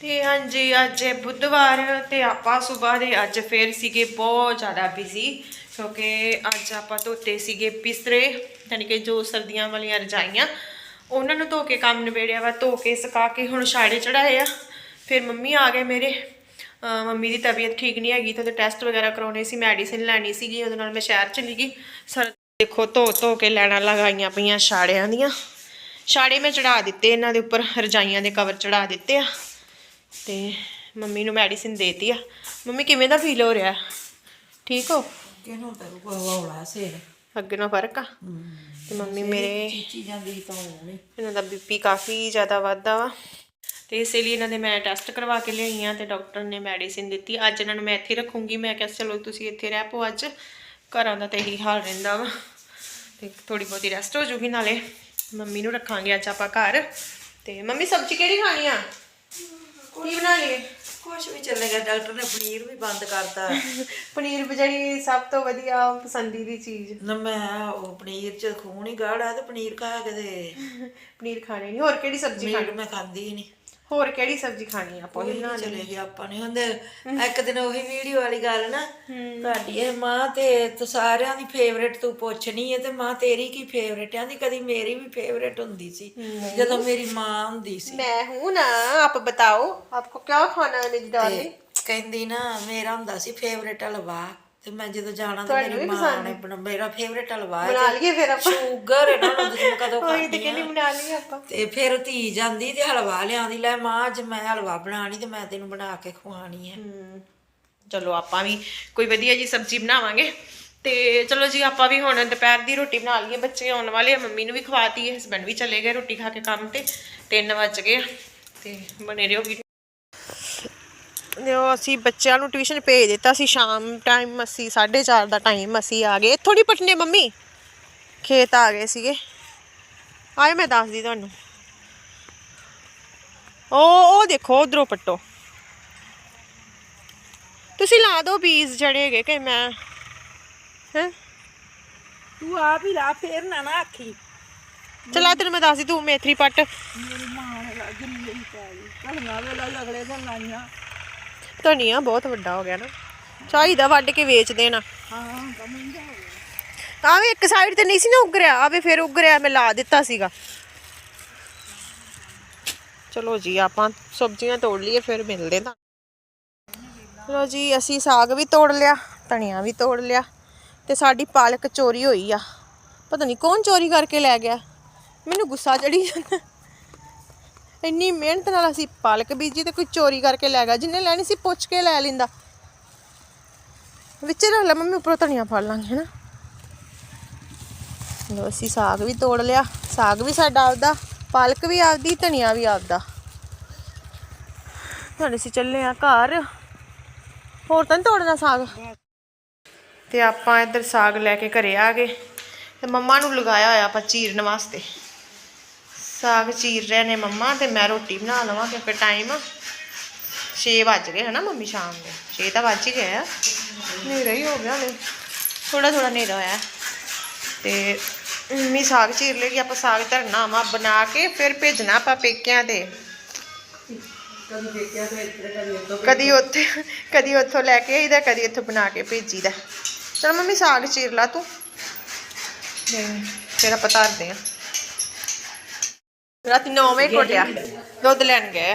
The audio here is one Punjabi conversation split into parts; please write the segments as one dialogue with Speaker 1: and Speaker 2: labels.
Speaker 1: ਤੇ ਹਾਂਜੀ, ਅੱਜ ਬੁੱਧਵਾਰ ਤੇ ਆਪਾਂ ਸਵੇਰ ਦੇ ਅੱਜ ਫੇਰ ਸੀਗੇ ਬਹੁਤ ਜ਼ਿਆਦਾ ਬਿਜ਼ੀ ਕਿਉਂਕਿ ਅੱਜ ਆਪਾਂ ਧੋਤੇ ਸੀਗੇ ਬਿਸਤਰੇ, ਯਾਨੀ ਕਿ ਜੋ ਸਰਦੀਆਂ ਵਾਲੀਆਂ ਰਜਾਈਆਂ, ਉਹਨਾਂ ਨੂੰ ਧੋ ਕੇ ਕੰਮ ਨਿਬੇੜਿਆ ਵਾ, ਧੋ ਕੇ, ਸੁਕਾ ਕੇ ਹੁਣ ਛਾੜੇ ਚੜਾਏ ਆ। ਫਿਰ ਮੰਮੀ ਆ ਗਏ ਮੇਰੇ। ਮੰਮੀ ਦੀ ਤਬੀਅਤ ਠੀਕ ਨਹੀਂ ਹੈਗੀ ਤੇ ਉਹਦੇ ਟੈਸਟ ਵਗੈਰਾ ਕਰਾਉਣੇ ਸੀ ਮੈਡੀਸਿਨ ਲੈਣੀ ਸੀਗੀ, ਉਹਦੇ ਨਾਲ ਮੈਂ ਸ਼ਹਿਰ ਚਲੀ ਗਈ। ਸਰ ਦੇਖੋ, ਧੋ ਧੋ ਕੇ ਲੈਣਾ ਲਗਾਈਆਂ ਪਈਆਂ ਛਾੜਿਆਂ ਦੀਆਂ। ਛਾੜੇ ਮੈਂ ਚੜਾ ਦਿੱਤੇ ਇਹਨਾਂ ਦੇ ਉੱਪਰ, ਰਜਾਈਆਂ ਦੇ ਕਵਰ ਚੜਾ ਦਿੱਤੇ ਆ। ਤੇ ਮੰਮੀ ਨੂੰ ਮੈਡੀਸਿਨ ਦੇਤੀ ਆ। ਮੰਮੀ ਕਿਵੇਂ ਦਾ ਫੀਲ ਹੋ ਰਿਹਾ? ਠੀਕ ਹੋ?
Speaker 2: ਕਿਹਨੂੰ ਤਰੂਗਾ ਹੌਲਾ ਸਿਰ?
Speaker 1: ਅੱਗੇ ਨਾਲ ਫ਼ਰਕ ਆ। ਤੇ ਮੰਮੀ ਮੇਰੇ
Speaker 2: ਚੀਚੀ ਜਾਂਦੀ ਤਾਂ ਨਹੀਂ।
Speaker 1: ਇਹਨਾਂ ਦਾ ਬੀਪੀ ਕਾਫੀ ਜ਼ਿਆਦਾ ਵੱਧਦਾ ਵਾ। ਤੇ ਇਸੇ ਲਈ ਇਹਨਾਂ ਦੇ ਮੈਂ ਟੈਸਟ ਕਰਵਾ ਕੇ ਲਿਆਈ ਆ ਤੇ ਡਾਕਟਰ ਨੇ ਮੈਡੀਸਿਨ ਦਿੱਤੀ। ਅੱਜ ਇਹਨਾਂ ਨੂੰ ਮੈਂ ਇੱਥੇ ਰੱਖੂੰਗੀ। ਮੈਂ ਕਿਹਾ ਚਲੋ ਤੁਸੀਂ ਇੱਥੇ ਰਹਿ ਪਓ ਅੱਜ। ਘਰਾਂ ਦਾ ਤਾਂ ਇਹੀ ਹਾਲ ਰਹਿੰਦਾ ਵਾ। ਤੇ ਥੋੜੀ ਬਹੁਤੀ ਰੈਸਟ ਹੋ ਜੂਗੀ ਨਾਲੇ। ਮੰਮੀ ਨੂੰ ਰੱਖਾਂਗੇ ਅੱਜ ਆਪਾਂ ਘਰ। ਤੇ ਮੰਮੀ ਸਬਜ਼ੀ ਕਿਹੜੀ ਖਾਣੀ ਆ? ਕੀ ਬਣਾ ਲਈਏ
Speaker 2: ਕੁਛ ਵੀ ਚੱਲੇਗਾ ਡਾਕਟਰ ਨੇ ਪਨੀਰ ਵੀ ਬੰਦ ਕਰਤਾ।
Speaker 1: ਪਨੀਰ ਜਿਹੜੀ ਸਭ ਤੋਂ ਵਧੀਆ ਪਸੰਦੀ ਦੀ ਚੀਜ਼।
Speaker 2: ਨਾ ਮੈਂ ਉਹ ਪਨੀਰ ਚ ਖੂਨ ਹੀ ਗਾੜਾ ਤੇ ਪਨੀਰ ਖਾ ਕੇ ਤੇ
Speaker 1: ਪਨੀਰ ਖਾਣੇ ਨਹੀਂ ਹੋਰ ਕਿਹੜੀ ਸਬਜ਼ੀ ਖਾਣੀ?
Speaker 2: ਮੈਂ ਖਾਂਦੀ ਹੀ ਨਹੀਂ
Speaker 1: ਹੋਰ ਕਿਹੜੀ ਸਬਜ਼ੀ ਖਾਣੀ ਆ? ਆਪਾਂ ਉਹੀ ਬਣਾਉਣੀ
Speaker 2: ਚਲੇ ਗਏ ਆਪਾਂ ਨੇ ਹੁੰਦੇ ਇੱਕ ਦਿਨ ਉਹੀ ਵੀਡੀਓ ਵਾਲੀ ਗੱਲ ਨਾ ਤੁਹਾਡੀ ਇਹ ਮਾਂ ਤੇ ਤੂੰ ਸਾਰਿਆਂ ਦੀ ਫੇਵਰੇਟ ਤੂੰ ਪੁੱਛਣੀ ਹੈ ਤੇ ਮਾਂ ਤੇਰੀ ਕੀ ਫੇਵਰੇਟ ਆ? ਦੀ ਕਦੀ ਮੇਰੀ ਵੀ ਫੇਵਰੇਟ ਹੁੰਦੀ ਸੀ ਜਦੋਂ ਮੇਰੀ ਮਾਂ ਹੁੰਦੀ ਸੀ।
Speaker 1: ਮੈਂ ਹੂੰ ਨਾ ਆਪ ਬਤਾਓ ਆਪਕੋ ਕਿਆ ਖਾਣਾ ਹੈ ਮੇਰੀ ਡਾਰਲਿੰਗ
Speaker 2: ਕਹਿੰਦੀ ਨਾ ਮੇਰਾ ਹੁੰਦਾ ਸੀ ਫੇਵਰੇਟ ਹਲਵਾ। ਤੇ ਮੈਂ ਜਦੋਂ ਜਾਣਾ ਤਾਂ ਮੇਰੀ ਮਾਂ ਨੇ ਬਣਾ ਮੇਰਾ ਫੇਵਰੇਟ ਹਲਵਾ ਹੈ
Speaker 1: ਬਣਾ ਲਈਏ ਫਿਰ ਆਪਾਂ।
Speaker 2: ਸ਼ੂਗਰ ਇਹਨਾਂ ਨੂੰ ਤੁਸੀਂ ਕਦੋਂ
Speaker 1: ਖਾਣੀ
Speaker 2: ਤੇ
Speaker 1: ਕਹਿੰਦੀ ਬਣਾ ਲਈਏ ਆਪਾਂ।
Speaker 2: ਤੇ ਫਿਰ ਧੀ ਜਾਂਦੀ ਤੇ ਹਲਵਾ ਲਿਆਉਂਦੀ ਲੈ ਮਾਂ ਅੱਜ ਮੈਂ ਹਲਵਾ ਬਣਾਣੀ ਤੇ ਮੈਂ ਤੈਨੂੰ ਬਣਾ ਕੇ ਖਵਾਣੀ ਹੈ।
Speaker 1: ਚਲੋ ਆਪਾਂ ਵੀ ਕੋਈ ਵਧੀਆ ਜੀ ਸਬਜ਼ੀ ਬਣਾਵਾਂਗੇ। ਤੇ ਚਲੋ ਜੀ ਆਪਾਂ ਵੀ ਹੁਣ ਦੁਪਹਿਰ ਦੀ ਰੋਟੀ ਬਣਾ ਲਈਏ ਬੱਚੇ ਆਉਣ ਵਾਲੇ ਆ ਮੰਮੀ ਨੂੰ ਵੀ ਖਵਾਤੀ ਹੈ ਹਸਬੰਡ ਵੀ ਚਲੇ ਗਏ ਰੋਟੀ ਖਾ ਕੇ ਕੰਮ ਤੇ 3 ਵਜ ਗਏ ਤੇ ਬਣੇ ਰਹੋ ਵੀਡੀਓ ਦਿਓ ਅਸੀਂ ਬੱਚਿਆਂ ਨੂੰ ਟਿਊਸ਼ਨ ਭੇਜ ਦਿੱਤਾ ਸੀ ਸ਼ਾਮ ਟਾਈਮ ਅਸੀਂ 4:30 ਦਾ ਟਾਈਮ ਅਸੀਂ ਆ ਗਏ। ਥੋੜੀ ਪਟਨੇ ਮੰਮੀ? ਖੇਤ ਆ ਗਏ ਸੀਗੇ। ਆਏ ਮੈਂ ਦੱਸਦੀ ਤੁਹਾਨੂੰ। ਉਹ ਉਹ ਦੇਖੋ ਉਧਰੋਂ ਪੱਟੋ। ਤੁਸੀਂ ਲਾ ਦਿਓ ਬੀਜ ਜਿਹੜੇ ਹੈਗੇ ਕਿ ਮੈਂ ਹੈ?
Speaker 2: ਤੂੰ ਆਪ ਹੀ ਲਾ ਫੇਰ ਨਾ ਨਾ ਆਖੀ।
Speaker 1: ਚਲਾ ਤੈਨੂੰ ਮੈਂ ਦੱਸਦੀ ਤੂੰ ਮੇਥਰੀ ਪੱਟ।
Speaker 2: ਮੇਰੀ ਮਾਂ ਨੇ ਲਾ ਜਿੰਨੀ ਲਈ ਪਾਈ ਕਹਣਾ ਵੇਲਾ ਲਗੜੇ ਤੋਂ ਲਾਈਆਂ।
Speaker 1: ਧਨੀਆ ਬਹੁਤ ਵੱਡਾ ਹੋ ਗਿਆ ਨਾ। ਚਾਹੀਦਾ ਵੱਢ ਕੇ ਵੇਚ ਦੇਣਾ।
Speaker 2: ਹਾਂ ਕਮੰਦਾ
Speaker 1: ਆਵੇ ਇੱਕ ਸਾਈਡ ਤੇ ਨਹੀਂ ਸੀ ਨਾ ਉਗਰਿਆ ਆਵੇ ਫਿਰ ਉਗਰਿਆ, ਮੈਂ ਲਾ ਦਿੱਤਾ ਸੀਗਾ। ਚਲੋ ਜੀ, ਆਪਾਂ ਸਬਜ਼ੀਆਂ ਤੋੜ ਲਈਏ, ਫਿਰ ਮਿਲਦੇ ਤਾਂ। ਚਲੋ ਜੀ, ਅਸੀਂ ਸਾਗ ਵੀ ਤੋੜ ਲਿਆ, ਧਨੀਆ ਵੀ ਤੋੜ ਲਿਆ, ਤੇ ਸਾਡੀ ਪਾਲਕ ਚੋਰੀ ਹੋਈ ਆ। ਪਤਾ ਨਹੀਂ ਕੌਣ ਚੋਰੀ ਕਰਕੇ ਲੈ ਗਿਆ। ਮੈਨੂੰ ਗੁੱਸਾ ਚੜੀ ਜਾਂਦਾ। ਇੰਨੀ ਮਿਹਨਤ ਨਾਲ ਅਸੀਂ ਪਾਲਕ ਬੀਜੀ ਤੇ ਕੋਈ ਚੋਰੀ ਕਰਕੇ ਲੈ ਗਿਆ, ਜਿੰਨੇ ਲੈਣੀ ਸੀ ਪੁੱਛ ਕੇ ਲੈ ਲੈਂਦਾ। ਵਿੱਚ ਰੱਖ ਲੈ ਮੰਮੀ, ਉੱਪਰੋਂ ਧਨੀਆ ਫੜ ਲਾਂਗੇ, ਹਨਾ? ਲੋ ਅਸੀਂ ਸਾਗ ਵੀ ਤੋੜ ਲਿਆ। ਸਾਗ ਵੀ ਸਾਡਾ ਆਪਦਾ, ਪਾਲਕ ਵੀ ਆਪਦੀ, ਧਨੀਆ ਵੀ ਆਪਦਾ। ਹੁਣ ਅਸੀਂ ਚੱਲੇ ਆ ਘਰ। ਹੋਰ ਤਾਂ ਨੀ ਤੋੜਨਾ ਸਾਗ? ਤੇ ਆਪਾਂ ਇੱਧਰ ਸਾਗ ਲੈ ਕੇ ਘਰੇ ਆ ਗਏ। ਤੇ ਮੰਮਾ ਨੂੰ ਲਗਾਇਆ ਹੋਇਆ ਆਪਾਂ ਚੀਰਨ ਵਾਸਤੇ। ਸਾਗ ਚੀਰ ਰਹੇ ਨੇ ਮੰਮਾ ਤੇ ਮੈਂ ਰੋਟੀ ਬਣਾ ਲਵਾਂ ਕਿਉਂਕਿ ਟਾਈਮ 6 ਵੱਜ ਗਏ ਹਨਾ ਮੰਮੀ ਸ਼ਾਮ ਦੇ। 6 ਤਾਂ ਵੱਜ ਹੀ ਗਏ ਆ। ਹਨੇਰਾ ਹੀ ਹੋ ਗਿਆ ਨੇ ਥੋੜਾ ਥੋੜਾ ਹਨੇਰਾ ਹੋਇਆ। ਤੇ ਮੰਮੀ ਸਾਗ ਚੀਰ ਲੇਗੀ ਆਪਾਂ ਸਾਗ ਧਰਨਾ ਵਾ ਬਣਾ ਕੇ ਫਿਰ ਭੇਜਣਾ ਆਪਾਂ ਪੇਕਿਆਂ ਤੇ।
Speaker 2: ਕਦੀ
Speaker 1: ਉੱਥੇ ਕਦੀ ਉੱਥੋਂ ਲੈ ਕੇ ਆਈਦਾ ਕਦੀ ਇੱਥੋਂ ਬਣਾ ਕੇ ਭੇਜੀਦਾ। ਚਲ ਮੰਮੀ ਸਾਗ ਚੀਰ ਲਾ ਤੂੰ। ਤੇ ਫਿਰ ਆਪਾਂ ਧਰਦੇ ਆ। ਰਾਤੀ 9 ਵਜੇ ਕੋਟਿਆ ਦੁੱਧ ਲੈਣ ਗਏ।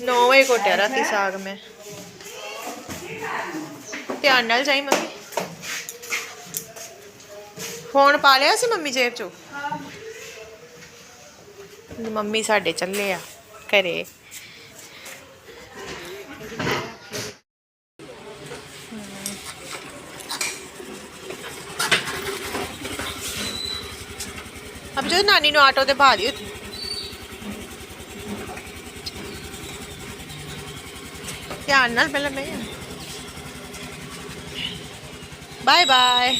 Speaker 1: 9 ਵਜੇ ਕੋਟਿਆ ਰਾਤੀ ਸਾਗ ਮੈਂ। ਧਿਆਨ ਨਾਲ ਜਾਈ ਮੰਮੀ। ਫੋਨ ਪਾ ਲਿਆ ਸੀ ਮੰਮੀ ਜੇਬ ਚੋਂ? ਮੰਮੀ ਸਾਡੇ ਚੱਲੇ ਆ ਘਰੇ। ਅਬ ਜੋ ਨਾਨੀ ਨੂੰ ਆਟੋ ਤੇ ਪਾ ਦਿਓ ਧਿਆਨ ਨਾਲ ਪਹਿਲਾਂ ਮੈਂ ਬਾਏ ਬਾਏ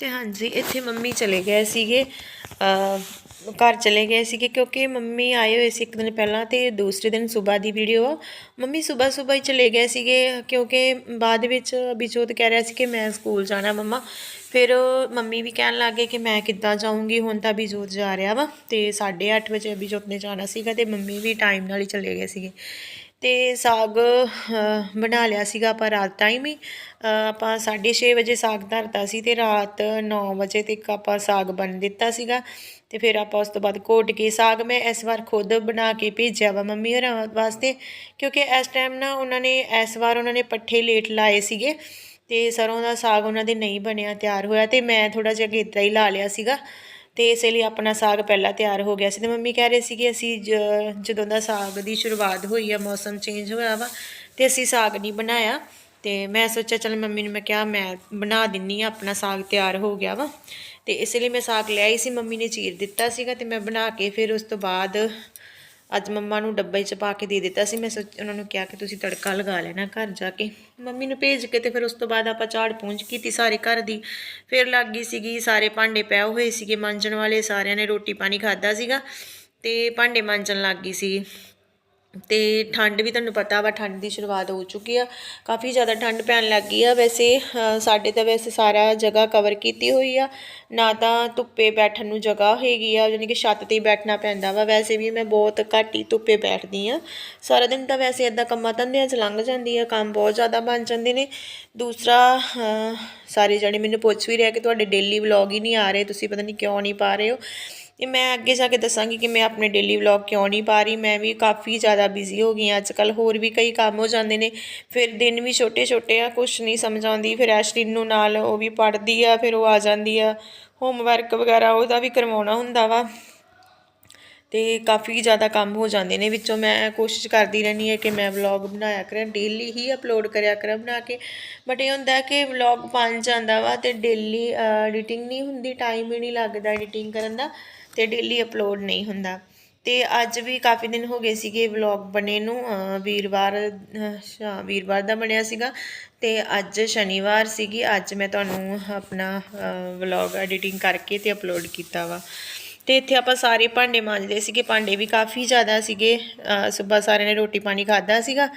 Speaker 1: ਤੇ ਹਾਂਜੀ, ਇੱਥੇ ਮੰਮੀ ਚਲੇ ਗਏ ਸੀਗੇ ਅ ਘਰ ਚਲੇ ਗਏ ਸੀਗੇ ਕਿਉਂਕਿ ਮੰਮੀ ਆਏ ਹੋਏ ਸੀ ਇੱਕ ਦਿਨ ਪਹਿਲਾਂ ਤੇ ਦੂਸਰੇ ਦਿਨ ਸਵੇਰ ਦੀ ਵੀਡੀਓ ਆ। ਮੰਮੀ ਸਵੇਰ ਸਵੇਰ ਹੀ ਚਲੇ ਗਏ ਸੀਗੇ ਕਿਉਂਕਿ ਬਾਅਦ ਵਿੱਚ ਅਭਿਜੋਤ ਕਹਿ ਰਿਹਾ ਸੀ ਕਿ ਮੈਂ ਸਕੂਲ ਜਾਣਾ ਮੰਮਾ। ਫਿਰ ਮੰਮੀ ਵੀ ਕਹਿਣ ਲੱਗੇ ਕਿ ਮੈਂ ਕਿੱਦਾਂ ਜਾਊਂਗੀ ਹੁਣ ਤਾਂ ਅਭਿਜੋਤ ਜਾ ਰਿਹਾ ਵਾ ਤੇ 8:30 ਵਜੇ ਅਭਿਜੋਤ ਨੇ ਜਾਣਾ ਸੀਗਾ ਤੇ ਮੰਮੀ ਵੀ ਟਾਈਮ ਨਾਲ ਹੀ ਚਲੇ ਗਏ ਸੀਗੇ। ਤੇ ਸਾਗ ਬਣਾ ਲਿਆ ਸੀਗਾ ਆਪਾਂ ਰਾਤ ਟਾਈਮ ਹੀ। ਅ, ਆਪਾਂ 6:30 ਵਜੇ ਸਾਗ ਧਰਤਾ ਸੀ ਤੇ ਰਾਤ 9 ਵਜੇ ਤੱਕ ਆਪਾਂ ਸਾਗ ਬਣ ਦਿੱਤਾ ਸੀਗਾ। ਤੇ ਫਿਰ ਆਪਾਂ ਉਸ ਤੋਂ ਬਾਅਦ ਘੋਟ ਕੇ ਸਾਗ ਮੈਂ ਇਸ ਵਾਰ ਖੁਦ ਬਣਾ ਕੇ ਭੇਜਿਆ ਵਾ ਮੰਮੀ ਹੋਰਾਂ ਵਾਸਤੇ, ਕਿਉਂਕਿ ਇਸ ਟਾਈਮ ਨਾ ਉਹਨਾਂ ਨੇ, ਇਸ ਵਾਰ ਉਹਨਾਂ ਨੇ ਪੱਠੇ ਲੇਟ ਲਾਏ ਸੀਗੇ ਤੇ ਸਰੋਂ ਦਾ ਸਾਗ ਉਹਨਾਂ ਦੇ ਨਹੀਂ ਬਣਿਆ, ਤਿਆਰ ਹੋਇਆ ਤੇ ਮੈਂ ਥੋੜਾ ਜਿਹਾ ਗੇਤਰਾ ਹੀ ਲਾ ਲਿਆ ਸੀਗਾ ਤੇ ਇਸੇ ਲਈ ਆਪਣਾ ਸਾਗ ਪਹਿਲਾਂ ਤਿਆਰ ਹੋ ਗਿਆ ਸੀ ਤੇ ਮੰਮੀ ਕਹਿ ਰਹੇ ਸੀ ਕਿ ਅਸੀਂ ਜ- ਜਦੋਂ ਦਾ ਸਾਗ ਦੀ ਸ਼ੁਰੂਆਤ ਹੋਈ ਆ, ਮੌਸਮ ਚੇਂਜ ਹੋਇਆ ਵਾ ਤੇ ਅਸੀਂ ਸਾਗ ਨਹੀਂ ਬਣਾਇਆ ਤੇ ਮੈਂ ਸੋਚਿਆ ਚਲ ਮੰਮੀ ਨੂੰ ਮੈਂ ਕਿਹਾ ਮੈਂ ਬਣਾ ਦਿੰਨੀ ਆ, ਆਪਣਾ ਸਾਗ ਤਿਆਰ ਹੋ ਗਿਆ ਵਾ ਤੇ ਇਸ ਲਈ ਮੈਂ ਸਾਗ ਲਿਆ ਹੀ ਸੀ, ਮੰਮੀ ਨੇ ਚੀਰ ਦਿੱਤਾ ਸੀਗਾ ਤੇ ਮੈਂ ਬਣਾ ਕੇ ਫਿਰ ਉਸ ਤੋਂ ਬਾਅਦ ਅੱਜ ਮੰਮਾ ਨੂੰ ਡੱਬੇ 'ਚ ਪਾ ਕੇ ਦੇ ਦਿੱਤਾ ਸੀ। ਮੈਂ ਸੋਚ, ਉਹਨਾਂ ਨੂੰ ਕਿਹਾ ਕਿ ਤੁਸੀਂ ਤੜਕਾ ਲਗਾ ਲੈਣਾ ਘਰ ਜਾ ਕੇ। ਮੰਮੀ ਨੂੰ ਭੇਜ ਕੇ ਤੇ ਫਿਰ ਉਸ ਤੋਂ ਬਾਅਦ ਆਪਾਂ ਝਾੜ ਪੂੰਝ ਕੀਤੀ ਸਾਰੇ ਘਰ ਦੀ। ਫਿਰ ਲੱਗ ਗਈ ਸੀਗੀ, ਸਾਰੇ ਭਾਂਡੇ ਪਏ ਹੋਏ ਸੀਗੇ, ਮਾਂਜਣ ਵਾਲੇ ਸਾਰਿਆਂ ਨੇ ਰੋਟੀ ਪਾਣੀ ਖਾਦਾ ਸੀਗਾ ਤੇ ਭਾਂਡੇ ਮਾਂਜਣ ਲੱਗ ਗਈ ਸੀ ਤੇ ਠੰਡ ਵੀ ਤੁਹਾਨੂੰ ਪਤਾ ਵਾ, ਠੰਡ ਦੀ ਸ਼ੁਰੂਆਤ ਹੋ ਚੁੱਕੀ ਆ। ਕਾਫੀ ਜ਼ਿਆਦਾ ਠੰਡ ਪੈਣ ਲੱਗ ਗਈ ਆ। ਵੈਸੇ ਸਾਡੇ ਤਾਂ ਵੈਸੇ ਸਾਰਾ ਜਗ੍ਹਾ ਕਵਰ ਕੀਤੀ ਹੋਈ ਆ। ਨਾ ਤਾਂ ਧੁੱਪੇ ਬੈਠਣ ਨੂੰ ਜਗ੍ਹਾ ਹੈਗੀ ਆ, ਯਾਨੀ ਕਿ ਛੱਤ ਤੇ ਬੈਠਣਾ ਪੈਂਦਾ ਵਾ। ਵੈਸੇ ਵੀ ਮੈਂ ਬਹੁਤ ਘੱਟ ਹੀ ਧੁੱਪੇ ਬੈਠਦੀ ਆ। ਸਾਰਾ ਦਿਨ ਤਾਂ ਵੈਸੇ ਇਦਾਂ ਕੰਮਾਂ ਧੰਦਿਆਂ 'ਚ ਲੰਘ ਜਾਂਦੀ ਆ, ਕੰਮ ਬਹੁਤ ਜ਼ਿਆਦਾ ਬਣ ਜਾਂਦੇ ਨੇ। ਦੂਸਰਾ ਸਾਰੇ ਜਣੇ ਮੈਨੂੰ ਪੁੱਛ ਵੀ ਰਿਹਾ ਕਿ ਤੁਹਾਡੇ ਡੇਲੀ ਵਲੌਗ ਹੀ ਨਹੀਂ ਆ ਰਹੇ, ਤੁਸੀਂ ਪਤਾ ਨਹੀਂ ਕਿਉਂ ਨਹੀਂ ਪਾ ਰਹੇ ਹੋ। ਇਹ ਮੈਂ ਅੱਗੇ ਜਾ ਕੇ ਦੱਸਾਂਗੀ ਕਿ ਮੈਂ ਆਪਣੇ ਡੇਲੀ ਵਲੌਗ ਕਿਉਂ ਨਹੀਂ ਪਾ ਰਹੀ। ਮੈਂ ਵੀ ਕਾਫੀ ਜ਼ਿਆਦਾ ਬਿਜ਼ੀ ਹੋ ਗਈ ਹਾਂ। ਅੱਜ ਕੱਲ ਹੋਰ ਵੀ ਕਈ ਕੰਮ ਹੋ ਜਾਂਦੇ ਨੇ। ਫਿਰ ਦਿਨ ਵੀ ਛੋਟੇ ਛੋਟੇ ਆ, ਕੁਛ ਨਹੀਂ ਸਮਝ ਆਉਂਦੀ। ਫਿਰ ਐਸ਼ਲਿਨ ਨੂੰ ਨਾਲ ਉਹ ਵੀ ਪੜ੍ਹਦੀ ਆ, ਫਿਰ ਉਹ ਆ ਜਾਂਦੀ ਆ। ਹੋਮਵਰਕ ਵਗੈਰਾ ਉਹਦਾ ਵੀ ਕਰਵਾਉਣਾ ਹੁੰਦਾ ਵਾ। ਤੇ ਕਾਫੀ ਜ਼ਿਆਦਾ ਕੰਮ ਹੋ ਜਾਂਦੇ ਨੇ ਵਿੱਚੋਂ। ਮੈਂ ਕੋਸ਼ਿਸ਼ ਕਰਦੀ ਰਹਿੰਦੀ ਹਾਂ ਕਿ ਮੈਂ ਵਲੌਗ ਬਣਾਇਆ ਕਰਾਂ। ਡੇਲੀ ਹੀ ਅਪਲੋਡ ਕਰਿਆ ਕਰਾਂ ਬਣਾ ਕੇ। ਬਟ ਇਹ ਹੁੰਦਾ ਕਿ ਵਲੌਗ ਬਣ ਜਾਂਦਾ ਵਾ ਤੇ ਡੇਲੀ ਐਡੀਟਿੰਗ ਨਹੀਂ ਹੁੰਦੀ। ਟਾਈਮ ਹੀ ਨਹੀਂ ਲੱਗਦਾ ਐਡੀਟਿੰਗ ਕਰਨ ਦਾ। ਤੇ ਡੇਲੀ ਅਪਲੋਡ ਨਹੀਂ ਹੁੰਦਾ। ਤੇ ਅੱਜ ਵੀ ਕਾਫੀ ਦਿਨ ਹੋ ਗਏ ਸੀਗੇ ਵਲੌਗ ਬਣੇ ਨੂੰ ਵੀਰਵਾਰ ਸ਼ਾ- ਵੀਰਵਾਰ ਦਾ ਬਣਿਆ ਸੀਗਾ। ਤੇ ਅੱਜ ਸ਼ਨੀਵਾਰ ਸੀਗੀ, ਅੱਜ ਮੈਂ ਤੁਹਾਨੂੰ ਆਪਣਾ ਵਲੌਗ ਐਡੀਟਿੰਗ ਕਰਕੇ ਤੇ ਅਪਲੋਡ ਕੀਤਾ ਵਾ। ਤੇ ਇੱਥੇ ਆਪਾਂ ਸਾਰੇ ਭਾਂਡੇ ਮਾਂਜਦੇ ਸੀਗੇ, ਭਾਂਡੇ ਵੀ ਕਾਫੀ ਜ਼ਿਆਦਾ ਸੀਗੇ। ਸਵੇਰ ਸਾਰਿਆਂ ਨੇ ਰੋਟੀ ਪਾਣੀ ਖਾਦਾ ਸੀਗਾ।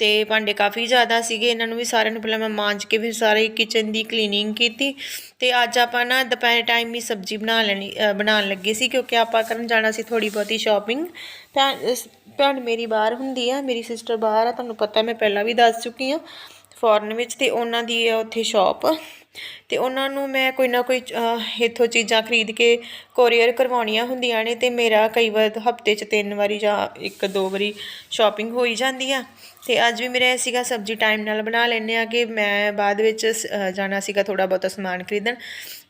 Speaker 1: ਤੇ ਭਾਂਡੇ ਕਾਫੀ ਜ਼ਿਆਦਾ ਸੀਗੇ, ਇਹਨਾਂ ਨੂੰ ਵੀ ਸਾਰਿਆਂ ਨੂੰ ਪਹਿਲਾਂ ਮੈਂ ਮਾਂਜ ਕੇ ਫਿਰ ਸਾਰੇ ਕਿਚਨ ਦੀ ਕਲੀਨਿੰਗ ਕੀਤੀ ਤੇ ਅੱਜ ਆਪਾਂ ਨਾ ਦੁਪਹਿਰ ਟਾਈਮ ਹੀ ਸਬਜ਼ੀ ਬਣਾ ਲੈਣੀ ਬਣਾਉਣ ਲੱਗੇ ਸੀ ਕਿਉਂਕਿ ਆਪਾਂ ਕਰਨ ਜਾਣਾ ਸੀ ਥੋੜੀ ਬਹੁਤੀ ਸ਼ਾਪਿੰਗ ਭੈਣ ਭੈਣ ਮੇਰੀ ਬਾਹਰ ਹੁੰਦੀ ਆ, ਮੇਰੀ ਸਿਸਟਰ ਬਾਹਰ ਆ, ਤੁਹਾਨੂੰ ਪਤਾ ਮੈਂ ਪਹਿਲਾਂ ਵੀ ਦੱਸ ਚੁੱਕੀ ਆ। ਫੋਰਨ ਵਿੱਚ ਤੇ ਉਹਨਾਂ ਦੀ ਆ ਉੱਥੇ ਸ਼ਾਪ ਤੇ ਉਹਨਾਂ ਨੂੰ ਮੈਂ ਕੋਈ ਨਾ ਕੋਈ ਅਹ, ਇੱਥੋਂ ਚੀਜ਼ਾਂ ਖਰੀਦ ਕੇ ਕੋਰੀਅਰ ਕਰਵਾਉਣੀਆਂ ਹੁੰਦੀਆਂ ਨੇ ਤੇ ਮੇਰਾ ਕਈ ਵਾਰ ਹਫ਼ਤੇ 'ਚ ਤਿੰਨ ਵਾਰੀ ਜਾਂ ਇੱਕ ਦੋ ਵਾਰੀ ਸ਼ਾਪਿੰਗ ਹੋਈ ਜਾਂਦੀ ਆ ਤੇ ਅੱਜ ਵੀ ਮੇਰੇ ਸੀਗਾ ਸਬਜ਼ੀ ਟਾਈਮ ਨਾਲ ਬਣਾ ਲੈਂਦੇ ਆ ਕਿ ਮੈਂ ਬਾਅਦ ਵਿੱਚ ਸ- ਜਾਣਾ ਸੀਗਾ ਥੋੜਾ ਬਹੁਤਾ ਸਮਾਨ ਖਰੀਦਣ।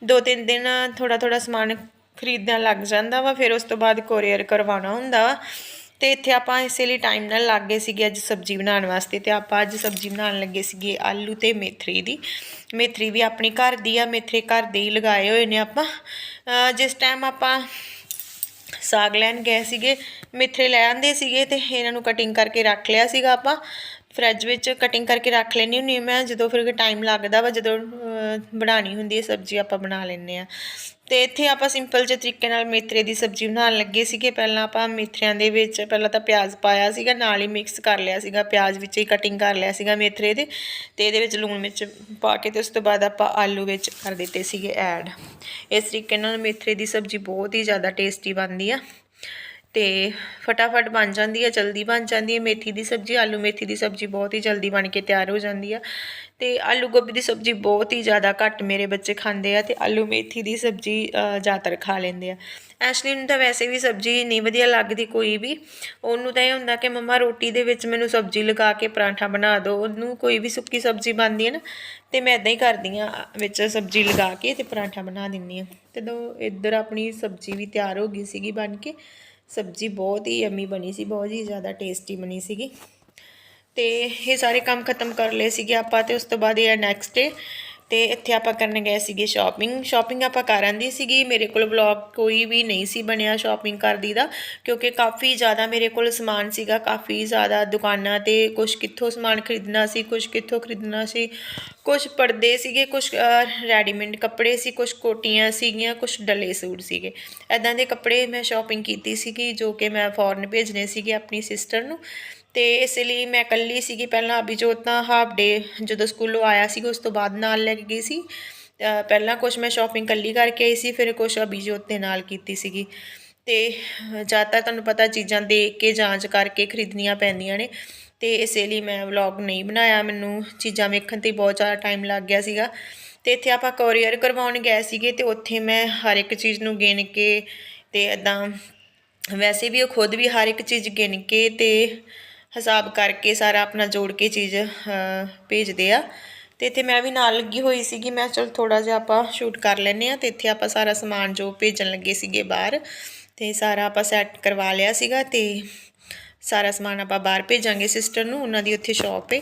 Speaker 1: ਦੋ ਤਿੰਨ ਦਿਨ ਥੋੜਾ ਥੋੜਾ ਸਮਾਨ ਖਰੀਦਣ ਲੱਗ ਜਾਂਦਾ ਵਾ ਫਿਰ ਉਸ ਤੋਂ ਬਾਅਦ ਕੋਰੀਅਰ ਕਰਵਾਉਣਾ ਹੁੰਦਾ ਵਾ। ਤੇ ਇੱਥੇ ਆਪਾਂ ਇਸੇ ਲਈ ਟਾਈਮ ਨਾਲ ਲੱਗ ਗਏ ਸੀਗੇ ਅੱਜ ਸਬਜ਼ੀ ਬਣਾਉਣ ਵਾਸਤੇ ਤੇ ਆਪਾਂ ਅੱਜ ਸਬਜ਼ੀ ਬਣਾਉਣ ਲੱਗੇ ਸੀਗੇ ਆਲੂ ਤੇ ਮੇਥਰੀ ਦੀ। ਮੇਥਰੀ ਵੀ ਆਪਣੀ ਘਰ ਦੀ ਆ, ਮੇਥਰੇ ਘਰ ਦੇ ਹੀ ਲਗਾਏ ਹੋਏ ਨੇ ਆਪਾਂ। ਜਿਸ ਟਾਈਮ ਆਪਾਂ ਸਾਗ ਲੈਣ ਗਏ ਸੀਗੇ, ਮੇਥਰੇ ਲੈ ਆਂਦੇ ਸੀਗੇ ਤੇ ਇਹਨਾਂ ਨੂੰ ਕਟਿੰਗ ਕਰਕੇ ਰੱਖ ਲਿਆ ਸੀਗਾ ਆਪਾਂ। ਫ੍ਰਿਜ ਵਿੱਚ ਕਟਿੰਗ ਕਰਕੇ ਰੱਖ ਲੈਣੀ ਹੁੰਦੀ ਹਾਂ ਮੈਂ, ਜਦੋਂ ਫਿਰ ਟਾਈਮ ਲੱਗਦਾ ਵਾ, ਜਦੋਂ ਅਹ, ਬਣਾਉਣੀ ਹੁੰਦੀ ਹੈ ਸਬਜ਼ੀ ਆਪਾਂ ਬਣਾ ਲੈਂਦੇ ਆ ਤੇ ਇੱਥੇ ਆਪਾਂ ਸਿੰਪਲ ਜਿਹੇ ਤਰੀਕੇ ਨਾਲ ਮੇਥਰੇ ਦੀ ਸਬਜ਼ੀ ਬਣਾਉਣ ਲੱਗੇ ਸੀਗੇ। ਪਹਿਲਾਂ ਆਪਾਂ ਮੇਥਰਿਆਂ ਦੇ ਵਿੱਚ ਪਹਿਲਾਂ ਤਾਂ ਪਿਆਜ਼ ਪਾਇਆ ਸੀਗਾ ਨਾਲ ਹੀ ਮਿਕਸ ਕਰ ਲਿਆ ਸੀਗਾ। ਪਿਆਜ਼ ਵਿੱਚ ਹੀ ਕਟਿੰਗ ਕਰ ਲਿਆ ਸੀਗਾ ਮੇਥਰੇ ਦੇ ਤੇ ਇਹਦੇ ਵਿੱਚ ਲੂਣ ਮਿਰਚ ਪਾ ਕੇ ਤੇ ਉਸ ਤੋਂ ਬਾਅਦ ਆਪਾਂ ਆਲੂ ਵਿੱਚ ਕਰ ਦਿੱਤੇ ਸੀਗੇ ਐਡ ਇਸ ਤਰੀਕੇ ਨਾਲ ਮੇਥਰੇ ਦੀ ਸਬਜ਼ੀ ਬਹੁਤ ਹੀ ਜ਼ਿਆਦਾ ਟੇਸਟੀ ਬਣਦੀ ਆ। ਤੇ ਫਟਾਫਟ ਬਣ ਜਾਂਦੀ ਹੈ, ਜਲਦੀ ਬਣ ਜਾਂਦੀ ਹੈ। ਮੇਥੀ ਦੀ ਸਬਜ਼ੀ, ਆਲੂ ਮੇਥੀ ਦੀ ਸਬਜ਼ੀ ਬਹੁਤ ਹੀ ਜਲਦੀ ਬਣ ਕੇ ਤਿਆਰ ਹੋ ਜਾਂਦੀ ਆ। ਤੇ ਆਲੂ ਗੋਭੀ ਦੀ ਸਬਜ਼ੀ ਬਹੁਤ ਹੀ ਜ਼ਿਆਦਾ ਘੱਟ ਮੇਰੇ ਬੱਚੇ ਖਾਂਦੇ ਆ ਤੇ ਆਲੂ ਮੇਥੀ ਦੀ ਸਬਜ਼ੀ ਜ਼ਿਆਦਾਤਰ ਖਾ ਲੈਂਦੇ ਆ। ਐਸ਼ਲੀ ਨੂੰ ਤਾਂ ਵੈਸੇ ਵੀ ਸਬਜ਼ੀ ਨਹੀਂ ਵਧੀਆ ਲੱਗਦੀ ਕੋਈ ਵੀ। ਉਹਨੂੰ ਤਾਂ ਇਹ ਹੁੰਦਾ ਕਿ ਮੰਮਾ ਰੋਟੀ ਦੇ ਵਿੱਚ ਮੈਨੂੰ ਸਬਜ਼ੀ ਲਗਾ ਕੇ ਪਰਾਂਠਾ ਬਣਾ ਦਿਓ ਉਹਨੂੰ ਕੋਈ ਵੀ ਸੁੱਕੀ ਸਬਜ਼ੀ ਬਣਦੀ ਹੈ ਨਾ, ਤੇ ਮੈਂ ਇਦਾਂ ਹੀ ਕਰਦੀ ਆ ਵਿੱਚ ਸਬਜ਼ੀ ਲਗਾ ਕੇ ਤੇ ਪਰਾਂਠਾ ਬਣਾ ਦਿੰਦੀ ਆ ਤੇ ਦੋ, ਇੱਧਰ ਆਪਣੀ ਸਬਜ਼ੀ ਵੀ ਤਿਆਰ ਹੋ ਗਈ ਸੀਗੀ ਬਣ ਕੇ। ਸਬਜ਼ੀ ਬਹੁਤ ਹੀ ਯਮੀ ਬਣੀ ਸੀ, ਬਹੁਤ ਹੀ ਜ਼ਿਆਦਾ ਟੇਸਟੀ ਬਣੀ ਸੀਗੀ। ਤੇ ਇਹ ਸਾਰੇ ਕੰਮ ਖਤਮ ਕਰ ਲਏ ਸੀਗੇ ਆਪਾਂ ਤੇ ਉਸ ਤੋਂ ਬਾਅਦ ਇਹ ਨੈਕਸਟ ਡੇ ਤੇ ਇੱਥੇ ਆਪਾਂ ਕਰਨ ਗਏ ਸੀਗੇ ਸ਼ਾਪਿੰਗ ਸ਼ਾਪਿੰਗ ਆਪਾਂ ਕਰ ਆਂਦੀ ਸੀਗੀ। ਮੇਰੇ ਕੋਲ ਵਲੌਗ ਕੋਈ ਵੀ ਨਹੀਂ ਸੀ ਬਣਿਆ ਸ਼ਾਪਿੰਗ ਕਰਦੀ ਦਾ, ਕਿਉਂਕਿ ਕਾਫੀ ਜ਼ਿਆਦਾ ਮੇਰੇ ਕੋਲ ਸਮਾਨ ਸੀਗਾ, ਕਾਫੀ ਜ਼ਿਆਦਾ ਦੁਕਾਨਾਂ ਤੇ ਕੁਝ ਕਿੱਥੋਂ ਸਮਾਨ ਖਰੀਦਣਾ ਸੀ ਕੁਝ ਕਿੱਥੋਂ ਖਰੀਦਣਾ ਸੀ ਕੁਝ ਪਰਦੇ ਸੀਗੇ ਕੁਝ ਰੈਡੀਮੇਡ ਕੱਪੜੇ ਸੀ ਕੁਝ ਕੋਟੀਆਂ ਸੀਗੀਆਂ ਕੁਝ ਡਲੇ ਸੂਟ ਸੀਗੇ। ਐਦਾਂ ਦੇ ਕੱਪੜੇ ਮੈਂ ਸ਼ਾਪਿੰਗ ਕੀਤੀ ਸੀਗੀ, ਜੋ ਕਿ ਮੈਂ ਫੋਰਨ ਭੇਜਣੇ ਸੀਗੇ ਆਪਣੀ ਸਿਸਟਰ ਨੂੰ। ਤੇ ਇਸ ਲਈ ਮੈਂ ਇਕੱਲੀ ਸੀਗੀ ਪਹਿਲਾਂ ਅਭਿਜੋਤ ਤਾਂ ਹਾਫ ਡੇ ਜਦੋਂ ਸਕੂਲੋਂ ਆਇਆ ਸੀ ਉਸ ਤੋਂ ਬਾਅਦ ਨਾਲ ਲੈ ਕੇ ਗਈ ਸੀ। ਪਹਿਲਾਂ ਕੁਝ ਮੈਂ ਸ਼ਾਪਿੰਗ ਇਕੱਲੀ ਕਰਕੇ ਆਈ ਸੀ, ਫਿਰ ਕੁਝ ਅਭਿਜੋਤ ਦੇ ਨਾਲ ਕੀਤੀ ਸੀਗੀ। ਤੇ ਜ਼ਿਆਦਾਤਰ ਤੁਹਾਨੂੰ ਪਤਾ ਚੀਜ਼ਾਂ ਦੇਖ ਕੇ, ਜਾਂਚ ਕਰਕੇ ਖਰੀਦਣੀਆਂ ਪੈਂਦੀਆਂ ਨੇ, ਤੇ ਇਸੇ ਲਈ ਮੈਂ ਵਲੌਗ ਨਹੀਂ ਬਣਾਇਆ। ਮੈਨੂੰ ਚੀਜ਼ਾਂ ਵੇਖਣ ਤੇ ਬਹੁਤ ਜ਼ਿਆਦਾ ਟਾਈਮ ਲੱਗ ਗਿਆ ਸੀਗਾ। ਤੇ ਇੱਥੇ ਆਪਾਂ ਕੋਰੀਅਰ ਕਰਵਾਉਣ ਗਏ ਸੀਗੇ ਤੇ ਉੱਥੇ ਮੈਂ ਹਰ ਇੱਕ ਚੀਜ਼ ਨੂੰ ਗਿਣ ਕੇ ਤੇ ਇਦਾਂ ਵੈਸੇ ਵੀ ਉਹ ਖੁਦ ਵੀ ਹਰ ਇੱਕ ਚੀਜ਼ ਗਿਣ ਕੇ ਤੇ ਹਿਸਾਬ ਕਰਕੇ ਸਾਰਾ ਆਪਣਾ ਜੋੜ ਕੇ ਚੀਜ਼ ਭੇਜਦੇ ਆ। ਤੇ ਇੱਥੇ ਮੈਂ ਵੀ ਨਾਲ ਲੱਗੀ ਹੋਈ ਸੀਗੀ, ਮੈਂ ਚਲ ਥੋੜਾ ਜਿਹਾ ਆਪਾਂ ਸ਼ੂਟ ਕਰ ਲੈਨੇ ਆ ਤੇ ਇੱਥੇ ਆਪਾਂ ਸਾਰਾ ਸਮਾਨ ਜੋ ਭੇਜਣ ਲੱਗੇ ਸੀਗੇ ਬਾਹਰ, ਤੇ ਸਾਰਾ ਆਪਾਂ ਸੈੱਟ ਕਰਵਾ ਲਿਆ ਸੀਗਾ। ਤੇ ਸਾਰਾ ਸਮਾਨ ਆਪਾਂ ਬਾਹਰ ਭੇਜਾਂਗੇ ਸਿਸਟਰ ਨੂੰ, ਉਹਨਾਂ ਦੀ ਉੱਥੇ ਸ਼ਾਪ ਹੈ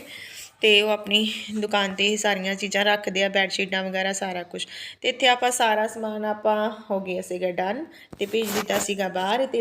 Speaker 1: ਤੇ ਉਹ ਆਪਣੀ ਦੁਕਾਨ ਤੇ ਇਹ ਸਾਰੀਆਂ ਚੀਜ਼ਾਂ ਰੱਖਦੇ ਆ ਬੈੱਡ ਸ਼ੀਟਾਂ ਵਗੈਰਾ ਸਾਰਾ ਕੁਝ ਤੇ ਇੱਥੇ ਆਪਾਂ ਸਾਰਾ ਸਮਾਨ ਆਪਾਂ ਹੋ ਗਿਆ ਸੀਗਾ ਡਨ ਤੇ ਭੇਜ ਦਿੱਤਾ ਸੀਗਾ ਬਾਹਰ, ਤੇ